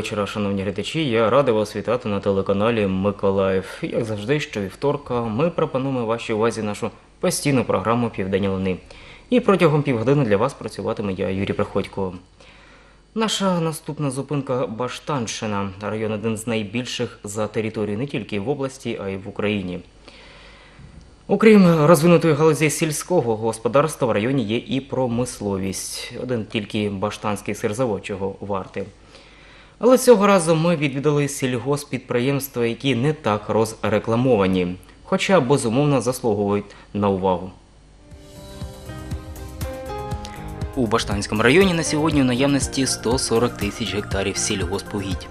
Вечора, шановні глядачі. Я радий вас вітати на телеканалі Миколаїв. Як завжди, щовівторка ми пропонуємо вашій увазі нашу постійну програму Південь Луни. І протягом півгодини для вас працюватиме я, Юрій Приходько. Наша наступна зупинка Баштанщина, район один з найбільших за територією не тільки в області, а й в Україні. Окрім розвинутої галузі сільського господарства, в районі є і промисловість. Один тільки баштанський сирзавод чого вартий. Але цього разу ми відвідали сільгоспідприємства, які не так розрекламовані, хоча безумовно заслуговують на увагу. У Баштанському районі на сьогодні у наявності 140 тисяч гектарів сільгоспугідь.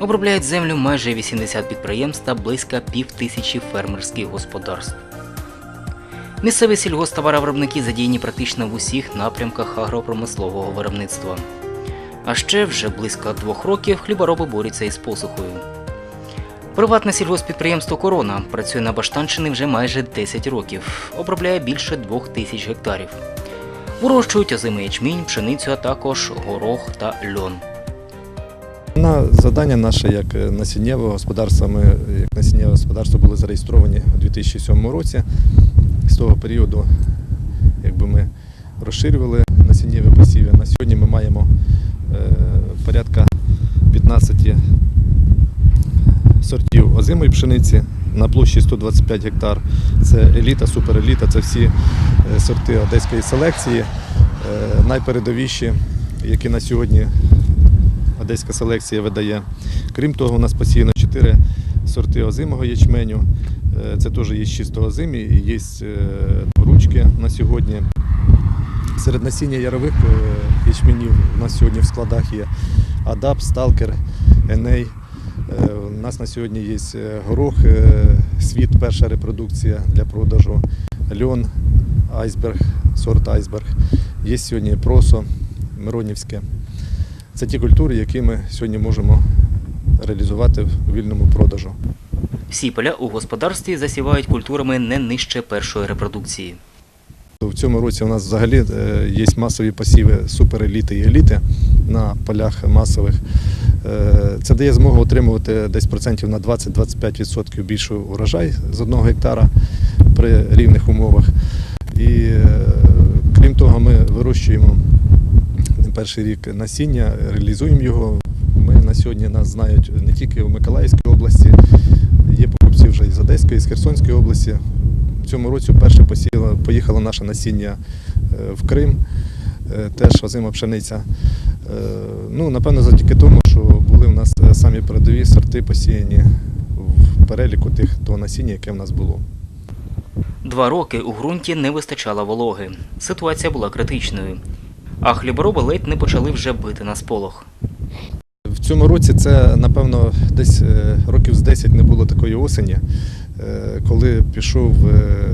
Обробляють землю майже 80 підприємств та близько пів тисячі фермерських господарств. Місцеві сільгосптоваровиробники задіяні практично в усіх напрямках агропромислового виробництва. А ще вже близько двох років хлібороби борються із посухою. Приватне сільгоспідприємство Корона працює на Баштанщині вже майже 10 років, обробляє більше двох тисяч гектарів. Вирощують озимий ячмінь, пшеницю, а також горох та льон. На завдання наше як е, насіннєвого господарства, ми як насіннєве господарство були зареєстровані у 2007 році. З того періоду якби ми розширювали насіннєві посіви. На сьогодні ми маємо порядка 15 сортів озимої пшениці на площі 125 гектар. Це еліта, супереліта, це всі е, сорти одеської селекції, е, найпередовіші, які на сьогодні одеська селекція видає. Крім того, у нас посіяно 4 сорти озимого ячменю. Е, Це теж є чисто озимі є е, дворучки на сьогодні. Серед насіння ярових е, ячменів у нас сьогодні в складах є Адап, Сталкер, Еней. Е, У нас на сьогодні є е, горох, світ, перша репродукція для продажу, льон, айсберг, сорт айсберг. Є сьогодні просо, Миронівське. Це ті культури, які ми сьогодні можемо реалізувати в вільному продажу. Всі поля у господарстві засівають культурами не нижче першої репродукції. В цьому році у нас взагалі е, є масові посіви супереліти і еліти на полях масових. Е, Це дає змогу отримувати десь процентів на 20-25% більший урожай з одного гектара при рівних умовах. І е, крім того, ми вирощуємо перший рік насіння, реалізуємо його. Ми на сьогодні нас знають не тільки в Миколаївській області, є покупці вже із Одеської, з Херсонської області. В цьому році вперше посіяла, поїхало наше насіння е, в Крим, е, теж озима пшениця. Е, Ну, напевно, завдяки тому, що були в нас самі передові сорти посіяні в переліку тих того насіння, яке в нас було. Два роки у ґрунті не вистачало вологи. Ситуація була критичною. А хлібороби ледь не почали вже бити на сполох. В цьому році це, напевно, десь років з 10 не було такої осені, коли пішов, е,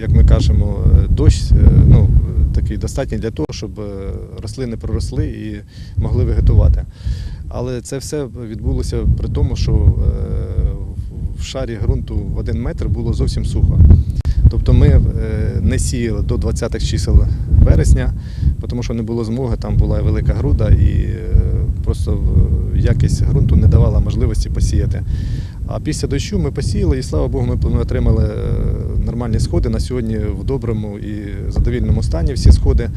як ми кажемо, е, дощ, е, ну, такий достатній для того, щоб е, рослини проросли і могли вегетувати. Але це все відбулося при тому, що е, в шарі ґрунту в один метр було зовсім сухо. Тобто ми е, не сіяли до 20-х чисел вересня, тому що не було змоги, там була велика груда і е, просто е, якість ґрунту не давала можливості посіяти. А після дощу ми посіяли, і слава Богу, ми отримали е, нормальні сходи. На сьогодні в доброму і задовільному стані всі сходи.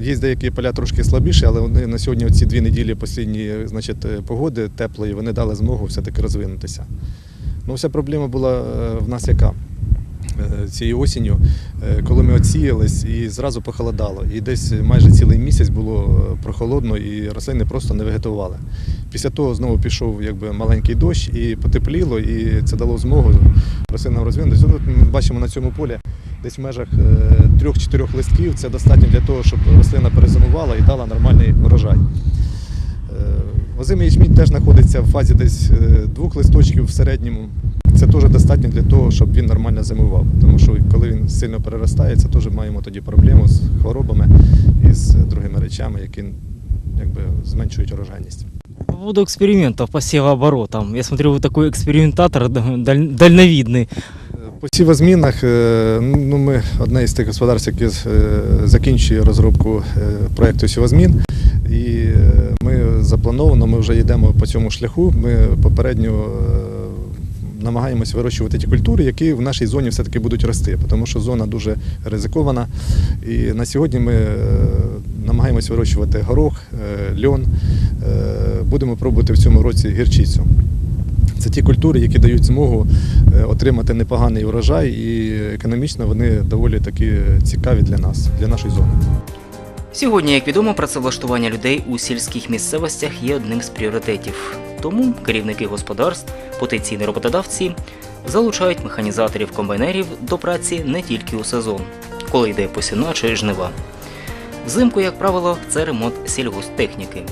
Є деякі поля трошки слабіші, але вони на сьогодні ці дві неділі останні значить, е, погоди теплої, вони дали змогу все-таки розвинутися. Ну, вся проблема була е, в нас яка? Е, Цією осінню, е, коли ми отсіялись і зразу похолодало. І десь майже цілий місяць було е, прохолодно і рослини просто не вегетували. Після того знову пішов якби, маленький дощ і потепліло, і це дало змогу рослинам розвинутися. Ну, Ми бачимо на цьому полі десь в межах трьох-чотирьох листків. Це достатньо для того, щоб рослина перезимувала і дала нормальний врожай. Озимий ячмінь теж знаходиться в фазі десь двох листочків в середньому Це теж достатньо для того, щоб він нормально зимував. Тому що коли він сильно переростає, це теж маємо тоді проблему з хворобами і з другими речами, які якби, зменшують урожайність. По поводу экспериментов по севооборотам. Я смотрю, вы такой экспериментатор даль- дальновидный. По сівозмінах е, ну, ми одне із тих господарств, яке е, закінчує розробку е, проєкту сівозмін. І е, ми заплановано, ми вже йдемо по цьому шляху. Ми попередньо е, намагаємось вирощувати ті культури, які в нашій зоні все-таки будуть рости, тому що зона дуже ризикована. І на сьогодні ми е, намагаємось вирощувати горох, е, льон. Е, Будемо пробувати в цьому році гірчицю. Це ті культури, які дають змогу отримати непоганий урожай, і економічно вони доволі таки цікаві для нас, для нашої зони. Сьогодні, як відомо, працевлаштування людей у сільських місцевостях є одним з пріоритетів. Тому керівники господарств, потенційні роботодавці залучають механізаторів комбайнерів до праці не тільки у сезон, коли йде посівна чи жнива. Взимку, як правило, це ремонт сільгосптехніки.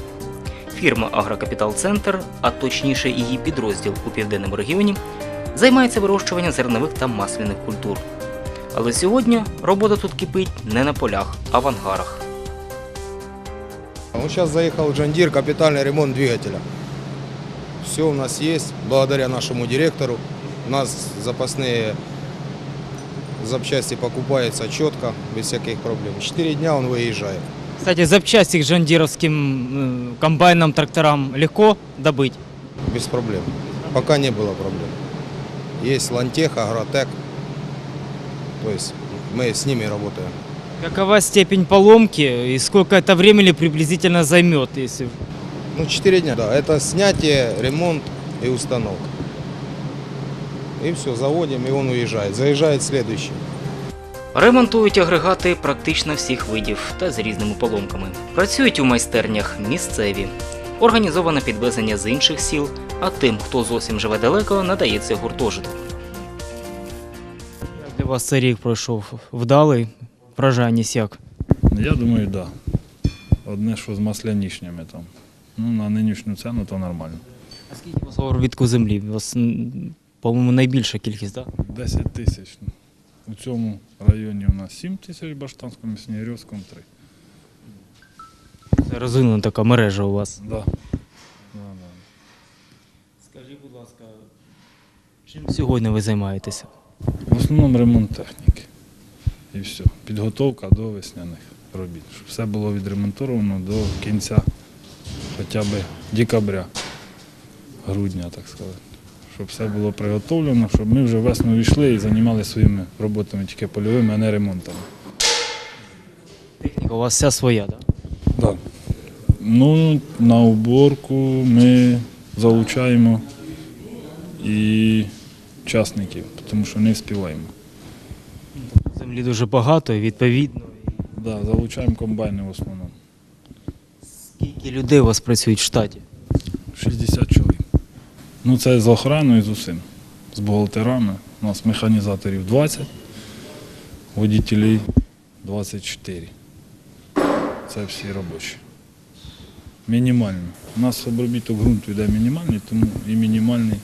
Фірма Агрокапітал Центр, а точніше її підрозділ у південному регіоні, займається вирощуванням зернових та масляних культур. Але сьогодні робота тут кипить не на полях, а в ангарах. Вот сейчас заехал Джандир, капитальный ремонт двигателя. Все у нас есть, благодаря нашему директору. У нас запасные запчасти покупаются четко, без всяких проблем. Четыре дня он выезжает. Кстати, запчасти к жандировским э, комбайнам, тракторам легко добыть? Без проблем. Пока не было проблем. Есть Лантех, Агротек. То есть мы с ними работаем. Какова степень поломки и сколько это времени приблизительно займет, если Ну, 4 дня, да. Это снятие, ремонт и установка. И все, заводим, и он уезжает. Заезжает следующий. Ремонтують агрегати практично всіх видів та з різними поломками. Працюють у майстернях місцеві. Організоване підвезення з інших сіл, а тим, хто зовсім живе далеко, надається гуртожиток. Як для вас цей рік пройшов вдалий, врожайний сяк? Я думаю, так. Да. Одне, що з маслянішнями там. Ну, на нинішню ціну то нормально. А скільки у вас обробітку землі? У вас, по-моєму, найбільша кількість, так? 10 тисяч. У цьому районі у нас 7 тисяч, Баштанському, Снігирівському 3. Це розвинена така мережа у вас. Да. Да, да. Скажіть, будь ласка, чим сьогодні ви займаєтеся? В основному ремонт техніки. І все. Підготовка до весняних робіт. Щоб все було відремонтовано до кінця хоча б декабря, грудня, так сказати. Щоб все було приготовлено, щоб ми вже весною війшли і займалися своїми роботами тільки польовими, а не ремонтами. Техніка у вас вся своя, так? Да. Ну, на уборку ми залучаємо і учасників, тому що не співаємо. Землі дуже багато і відповідно. Да, залучаємо комбайни в основному. Скільки людей у вас працюють в штаті? 60 чоловік. Ну, це з охороною з усім. З бухгалтерами. У нас механізаторів 20, водітелів 24. Це всі робочі. Мінімальні. У нас обробіток ґрунту йде мінімальний, тому і мінімальне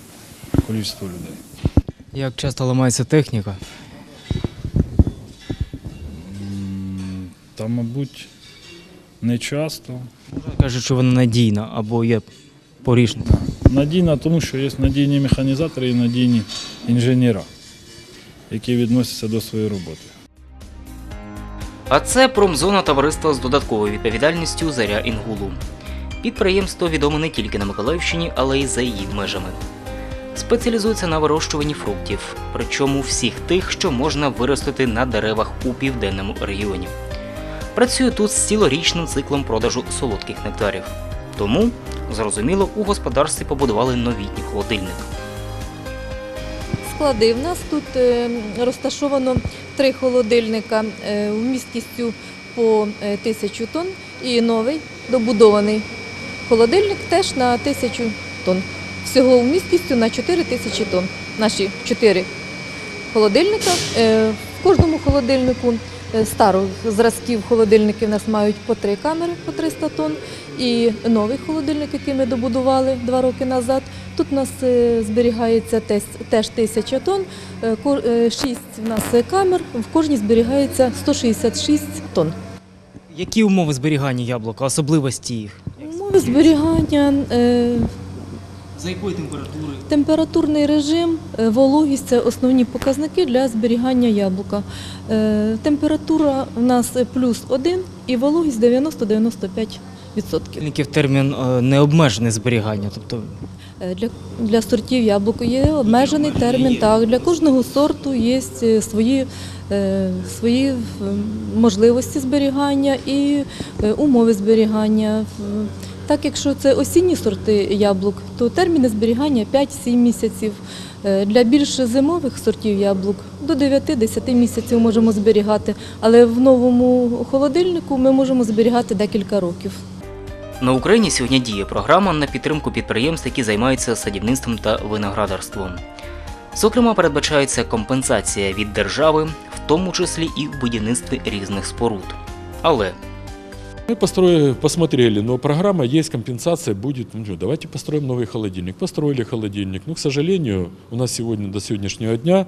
кількість людей. Як часто ламається техніка? Та, мабуть, не часто. Кажуть, що вона надійна або є порішна. Надійна, тому що є надійні механізатори і надійні інженера, які відносяться до своєї роботи. А це промзона товариства з додатковою відповідальністю Заря Інгулу. Підприємство відоме не тільки на Миколаївщині, але й за її межами. Спеціалізується на вирощуванні фруктів, причому всіх тих, що можна виростити на деревах у південному регіоні. Працює тут з цілорічним циклом продажу солодких нектарів. Тому, зрозуміло, у господарстві побудували новітній холодильник. Склади. В нас тут е, розташовано три холодильника е, вмісткістю по е, тисячу тонн і новий добудований холодильник теж на тисячу тонн. Всього вмісткістю на 4 тисячі тонн. Наші чотири холодильника. В кожному холодильнику старих зразків холодильники в нас мають по три камери по 300 тонн. І новий холодильник, який ми добудували два роки назад, Тут у нас е, зберігається теж, тисяча тонн, е, е, шість в нас е, камер, в кожній зберігається 166 тонн. Які умови зберігання яблука, особливості їх? Умови зберігання, е, За якої температури? температурний режим, е, вологість це основні показники для зберігання яблука. Е, Температура у нас плюс 1 і вологість 90-95 Холодильників термін е, необмежене зберігання. Тобто Для, для сортів яблук є обмежений термін. Так, для кожного сорту є свої, свої можливості зберігання і умови зберігання. Так, якщо це осінні сорти яблук, то терміни зберігання 5-7 місяців. Е, Для більш зимових сортів яблук до 9-10 місяців можемо зберігати, але в новому холодильнику ми можемо зберігати декілька років. На Україні сьогодні діє програма на підтримку підприємств, які займаються садівництвом та виноградарством. Зокрема, передбачається компенсація від держави, в тому числі і в будівництві різних споруд. Але Мы построили, посмотрели, но программа есть, компенсация будет. Ну, что, давайте построим новый холодильник. Построили холодильник. Но, к сожалению, у нас сегодня до сегодняшнего дня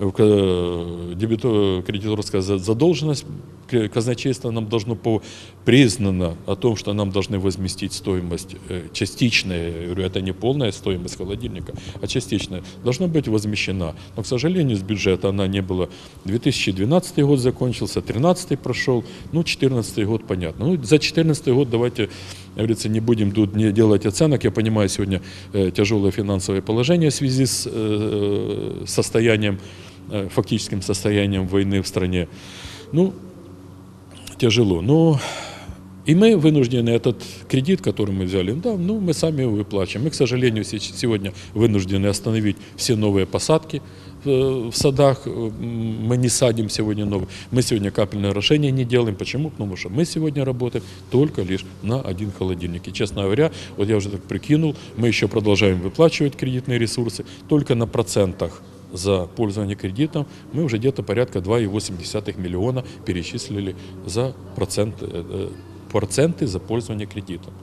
э, э, кредиторская за- задолженность к- казначейство нам должно по признано о том, что нам должны возместить стоимость э, частичная, я говорю, это не полная стоимость холодильника, а частичная, должна быть возмещена. Но, к сожалению, с бюджета она не была. 2012 год закончился, 2013 прошел, ну, 2014 год понятно. Ну, за 2014 год давайте, говорится, не будем тут не делать оценок. Я понимаю, сегодня тяжелое финансовое положение в связи с состоянием, фактическим состоянием войны в стране. Ну, тяжело. Но и мы вынуждены этот кредит, который мы взяли, да, ну, мы сами его выплачиваем. Мы, к сожалению, се- сегодня вынуждены остановить все новые посадки э, в садах. М, Мы не садим сегодня новые. Мы сегодня капельное орошение не делаем. Почему? Потому что мы сегодня работаем только лишь на один холодильник. И, честно говоря, вот я уже так прикинул, мы еще продолжаем выплачивать кредитные ресурсы только на процентах за пользование кредитом мы уже где-то порядка 2,8 миллиона перечислили за процент, э, э, проценты за пользование кредитом.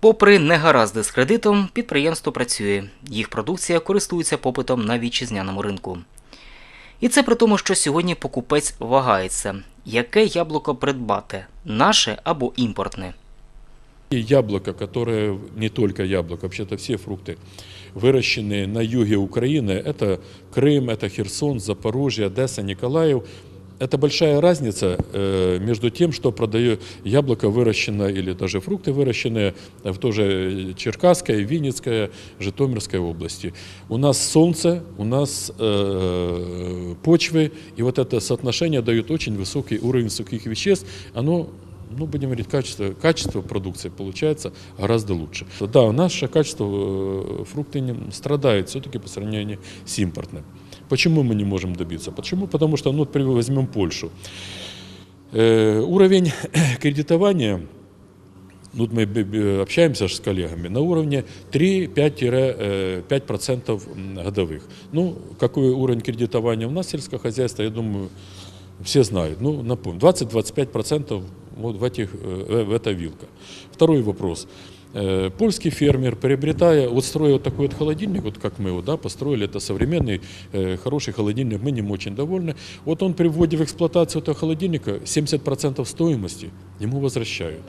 Попри негаразди з кредитом, підприємство працює. Їх продукція користується попитом на вітчизняному ринку. І це при тому, що сьогодні покупець вагається, яке яблуко придбати наше або імпортне. И яблоко, которое, не только яблоко, вообще-то все фрукты, выращенные на юге Украины, это Крым, это Херсон, Запорожье, Одесса, Николаев. Это большая разница э, между тем, что продаю яблоко выращенное или даже фрукты выращенные в тоже Черкасской, Винницкой, Житомирской области. У нас солнце, у нас э, почвы, и вот это соотношение дает очень высокий уровень сухих веществ. Оно ну, будем говорить, качество, качество продукции получается гораздо лучше. Да, наше качество э, фрукты не- страдает все-таки по сравнению с импортным. Почему мы не можем добиться? Почему? Потому что, ну, при- возьмем Польшу. Э, уровень кредитования, ну, мы общаемся ж с коллегами, на уровне 3-5% годовых. Ну, какой уровень кредитования у нас сельское хозяйство, я думаю, все знают. Ну, напомню, 20-25% вот в, этих, э, в эта вилка. Второй вопрос. Э, Польский фермер, приобретая, вот строя вот такой вот холодильник, вот как мы его, да, построили, это современный, э, хороший холодильник, мы ним очень довольны. Вот он при вводе в эксплуатацию этого холодильника 70% стоимости ему возвращают.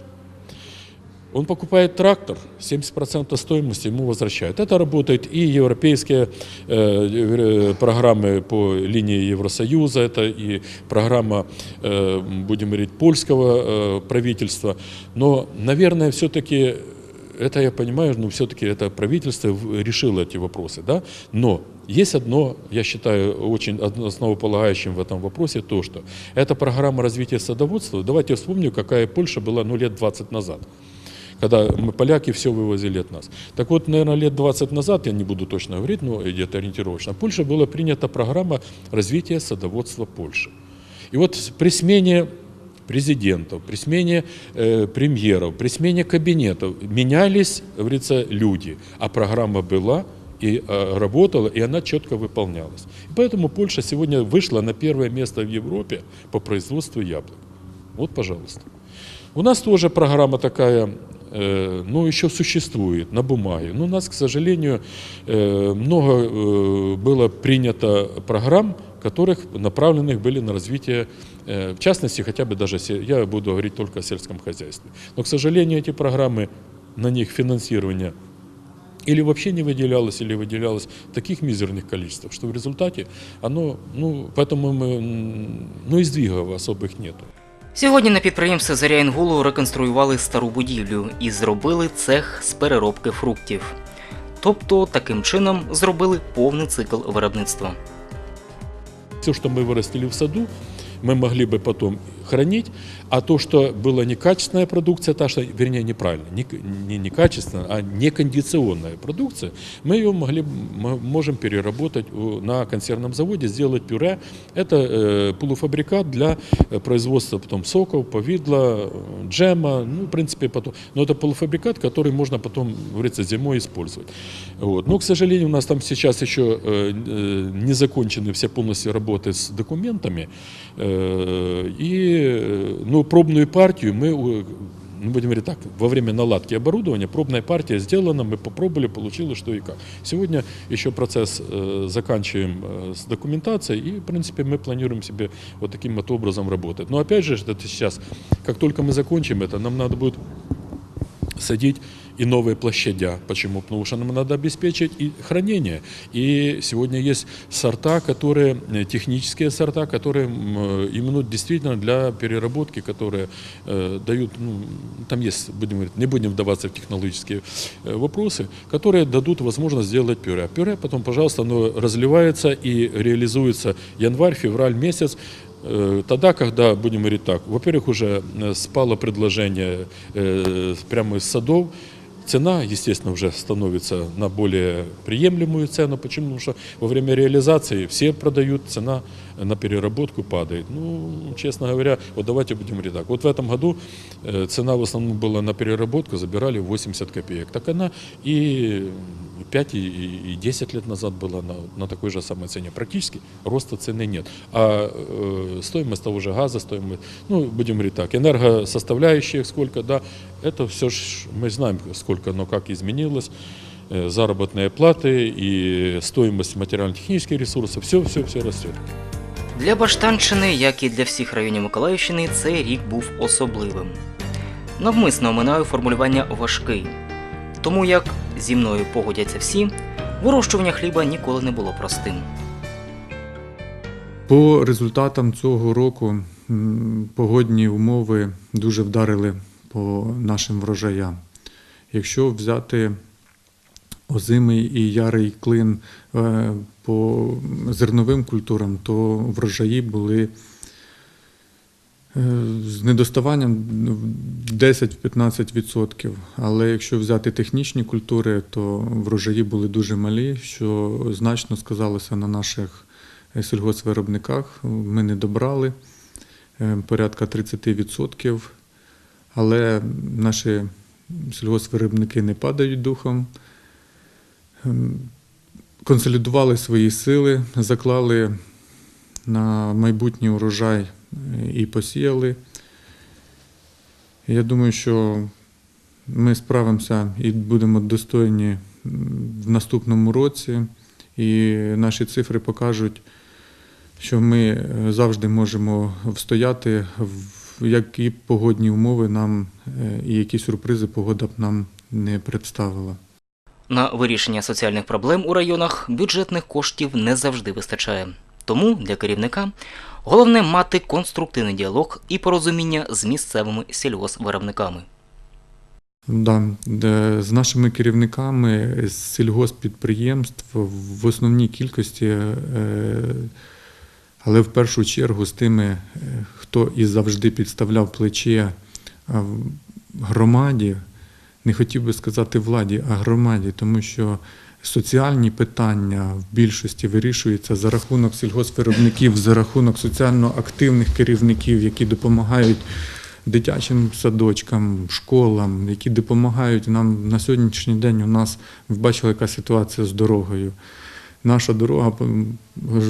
Он покупает трактор, 70% стоимости ему возвращают. Это работают и европейские э, э, программы по линии Евросоюза, это и программа, э, будем говорить, польского э, правительства. Но, наверное, все-таки это я понимаю, но все-таки это правительство в- решило эти вопросы, да. Но есть одно, я считаю, очень одно- основополагающим в этом вопросе то, что эта программа развития садоводства. Давайте вспомню, какая Польша была, ну, лет 20 назад когда мы, поляки, все вывозили от нас. Так вот, наверное, лет 20 назад, я не буду точно говорить, но где-то ориентировочно, в Польше была принята программа развития садоводства Польши. И вот с- при смене президентов, при смене э, премьеров, при смене кабинетов менялись, говорится, люди, а программа была и э, работала, и она четко выполнялась. И поэтому Польша сегодня вышла на первое место в Европе по производству яблок. Вот, пожалуйста. У нас тоже программа такая, э, ну, еще существует на бумаге. Но у нас, к сожалению, э, много э, было принято программ, которых направленных были на развитие, э, в частности, хотя бы даже, се- я буду говорить только о сельском хозяйстве. Но, к сожалению, эти программы, на них финансирование или вообще не выделялось, или выделялось в таких мизерных количествах, что в результате оно, ну, поэтому мы, м, ну, и сдвигов особых нету. Сьогодні на підприємстві Заря Інгулу реконструювали стару будівлю і зробили цех з переробки фруктів. Тобто таким чином зробили повний цикл виробництва. Все, що ми виростили в саду, мы могли бы потом хранить, а то, что была некачественная продукция, та, что, вернее, неправильно, не, не некачественная, а некондиционная продукция, мы ее могли, мы можем переработать у- на консервном заводе, сделать пюре. Это э, полуфабрикат для э, производства потом соков, повидла, э, джема, ну, в принципе, потом. Но это полуфабрикат, который можно потом, как говорится, зимой использовать. Вот. Но, к сожалению, у нас там сейчас еще э, э, не закончены все полностью работы с документами. Э, И э, ну, пробную партию мы, э, ну, будем говорить так, во время наладки оборудования пробная партия сделана, мы попробовали, получилось что и как. Сегодня еще процесс э, заканчиваем э, с документацией и, в принципе, мы планируем себе вот таким вот образом работать. Но опять же, это сейчас, как только мы закончим это, нам надо будет садить и новые площадя. Почему? Потому что нам надо обеспечить и хранение. И сегодня есть сорта, которые, э, технические сорта, которые э, именно действительно для переработки, которые э, дают, ну, там есть, будем говорить, не будем вдаваться в технологические э, вопросы, которые дадут возможность сделать пюре. Пюре потом, пожалуйста, оно разливается и реализуется январь, февраль месяц, Тогда, когда, будем говорить так, во-первых, уже спало предложение прямо из садов, цена, естественно, уже становится на более приемлемую цену. Почему? Потому что во время реализации все продают, цена на переработку падает. Ну, честно говоря, вот давайте будем говорить так. Вот в этом году э, цена в основном была на переработку, забирали 80 копеек. Так она и 5 и, и 10 лет назад была на, на такой же самой цене. Практически роста цены нет. А э, стоимость того же газа, стоимость, ну, будем говорить так, энергосоставляющих сколько, да, это все ж мы знаем, сколько оно как изменилось. Э, Заработные платы и стоимость материально-технических ресурсов, все-все-все растет. Для Баштанщини, як і для всіх районів Миколаївщини, цей рік був особливим. Навмисно оминаю формулювання важкий. Тому як зі мною погодяться всі, вирощування хліба ніколи не було простим. По результатам цього року погодні умови дуже вдарили по нашим врожаям. Якщо взяти озимий і ярий клин е, по зерновим культурам, то врожаї були з недоставанням ну, 10-15%. Але якщо взяти технічні культури, то врожаї були дуже малі, що значно сказалося на наших е, сільгоспвиробниках. Ми не добрали е, порядка 30%. Але наші сільгоспвиробники не падають духом. Ем, Консолідували свої сили, заклали на майбутній урожай е, і посіяли. Я думаю, що ми справимося і будемо достойні в наступному році, і наші цифри покажуть, що ми е, завжди можемо встояти, які погодні умови нам е, і які сюрпризи погода б нам не представила. На вирішення соціальних проблем у районах бюджетних коштів не завжди вистачає. Тому для керівника головне мати конструктивний діалог і порозуміння з місцевими сільгоспвиробниками. Да, з нашими керівниками з сільгоспідприємств в основній кількості, е, але в першу чергу з тими, е, хто і завжди підставляв плече громаді, не хотів би сказати владі, а громаді, тому що соціальні питання в більшості вирішуються за рахунок сільгоспвиробників, за рахунок соціально активних керівників, які допомагають дитячим садочкам, школам, які допомагають нам на сьогоднішній день. У нас ви бачили, яка ситуація з дорогою. Наша дорога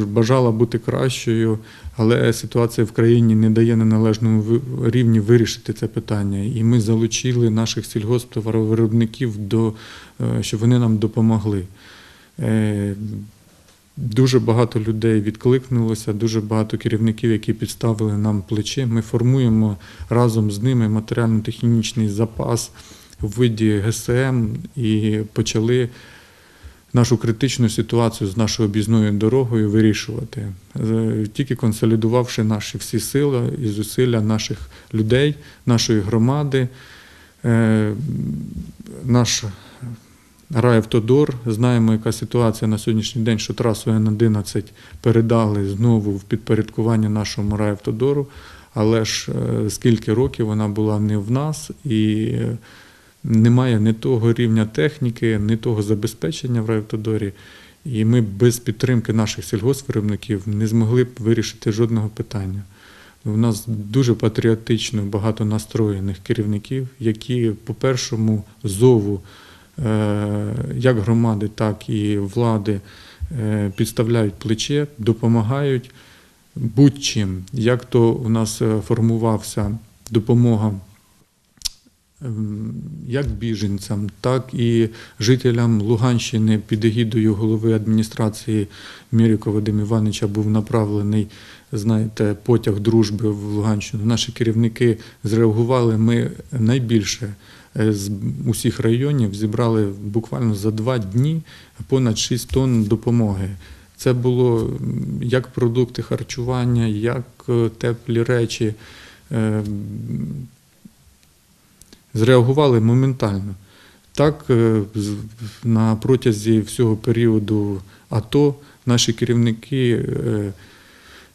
бажала бути кращою, але ситуація в країні не дає на належному рівні вирішити це питання. І ми залучили наших сільгосптоваровиробників до е, щоб вони нам допомогли. Е, Дуже багато людей відкликнулося, дуже багато керівників, які підставили нам плече. Ми формуємо разом з ними матеріально-технічний запас в виді ГСМ і почали нашу критичну ситуацію з нашою об'їзною дорогою вирішувати, тільки консолідувавши наші всі сили і зусилля наших людей, нашої громади. Е, Наш райавтодор, знаємо, яка ситуація на сьогоднішній день, що трасу Н-11 передали знову в підпорядкування нашому райавтодору, але ж е, скільки років вона була не в нас і немає ні того рівня техніки, ні того забезпечення в райавтодорі. І ми без підтримки наших сільгоспвиробників не змогли б вирішити жодного питання. У нас дуже патріотично багато настроєних керівників, які по першому зову е, як громади, так і влади е, підставляють плече, допомагають будь-чим. Як то у нас е, формувався допомога як біженцям, так і жителям Луганщини під егідою голови адміністрації Міріка Вадима Івановича був направлений, знаєте, потяг дружби в Луганщину. Наші керівники зреагували. Ми найбільше е, з усіх районів зібрали буквально за два дні понад 6 тонн допомоги. Це було як продукти харчування, як е, теплі речі. Зреагували моментально. Так, е, на протязі всього періоду АТО наші керівники е,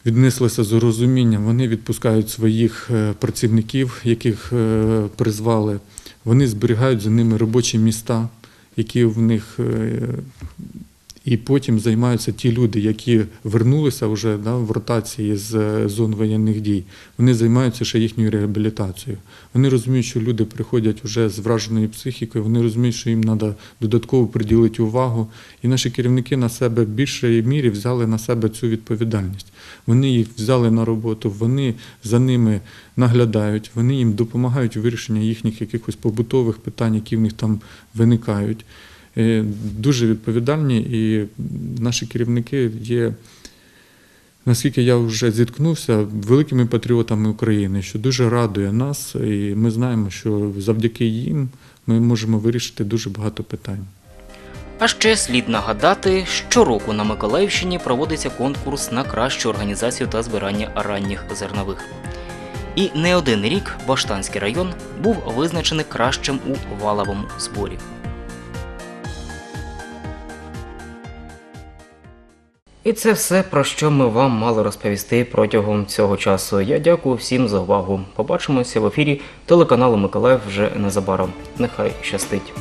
віднеслися з розумінням. Вони відпускають своїх е, працівників, яких призвали. Вони зберігають за ними робочі міста, які в них. І потім займаються ті люди, які вернулися вже да, в ротації з е, зон воєнних дій. Вони займаються ще їхньою реабілітацією. Вони розуміють, що люди приходять вже з враженою психікою, вони розуміють, що їм треба додатково приділити увагу. І наші керівники на себе в більшій мірі взяли на себе цю відповідальність. Вони їх взяли на роботу, вони за ними наглядають, вони їм допомагають у вирішенні їхніх якихось побутових питань, які в них там виникають. Е, Дуже відповідальні, і наші керівники є наскільки я вже зіткнувся, великими патріотами України, що дуже радує нас, і ми знаємо, що завдяки їм ми можемо вирішити дуже багато питань. А ще слід нагадати, щороку на Миколаївщині проводиться конкурс на кращу організацію та збирання ранніх зернових. І не один рік Баштанський район був визначений кращим у валовому зборі. І це все, про що ми вам мали розповісти протягом цього часу. Я дякую всім за увагу. Побачимося в ефірі телеканалу Миколаїв вже незабаром. Нехай щастить!